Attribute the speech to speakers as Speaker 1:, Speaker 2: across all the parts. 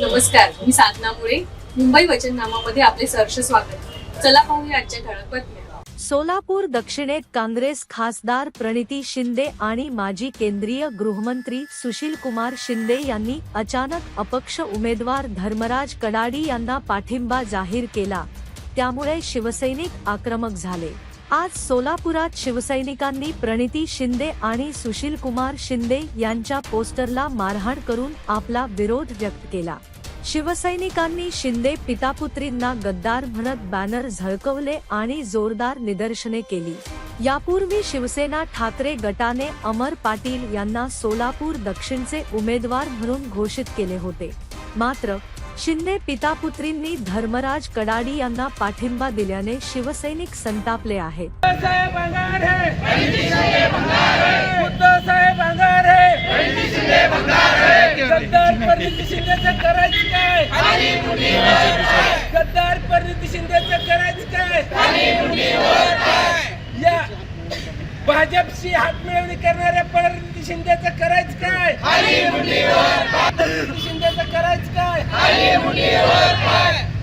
Speaker 1: नमस्कार मी साधना मुळे. मुंबई वचननामामध्ये आपले सहर्ष स्वागत. चला पाहूया आजच्या ठळक बातम्या.
Speaker 2: सोलापूर दक्षिणेत काँग्रेस खासदार प्रणिती शिंदे आणि माजी केंद्रीय गृहमंत्री सुशील कुमार शिंदे यांनी अचानक अपक्ष उमेदवार धर्मराज कडाडी यांना पाठिंबा जाहीर केला. त्यामुळे शिवसैनिक आक्रमक झाले. आज सोलापुरात शिवसैनिकांनी प्रणिती शिंदे आणि सुशील कुमार शिंदे यांच्या पोस्टरला मारहाण करून आपला विरोध व्यक्त केला. शिवसैनिकांनी शिंदे पितापुत्रींना गद्दार म्हणत बॅनर झळकवले आणि जोरदार निदर्शने केली. यापूर्वी शिवसेना ठाकरे गटाने अमर पाटील यांना सोलापूर दक्षिणचे उमेदवार म्हणून घोषित केले होते. मात्र शिंदे पितापुत्रींनी धर्मराज कडाडी यांना पाठिंबा दिल्याने शिवसैनिक संतापले
Speaker 3: है। है। शिंदेचं करायचं गद्दार परिणिती शिंदेचं करायचं काय? या भाजपशी हात मिळवणी करणाऱ्या परिणिती शिंदेचं करायचं काय? शिंदेचं करायचं काय?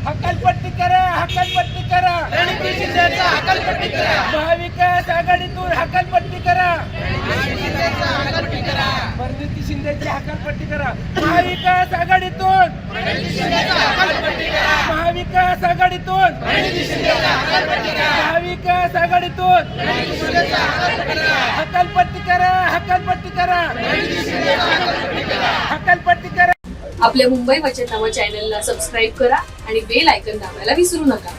Speaker 3: हकालपट्टी करा हकालपट्टी करा. महाविकास आघाडीतून हकालपट्टी करा. रणनीती शिंदेची हकालपट्टी करा. महाविकास आघाडीतून. महाविकास आघाडीतून. महाविकास आघाडीतून. हकालपट्टी करा. हकालपट्टी करा हकालपट्टी करा.
Speaker 1: आपल्या मुंबई वचननामा चॅनलला सबस्क्राईब करा आणि बेल आयकन दाबायला विसरू नका.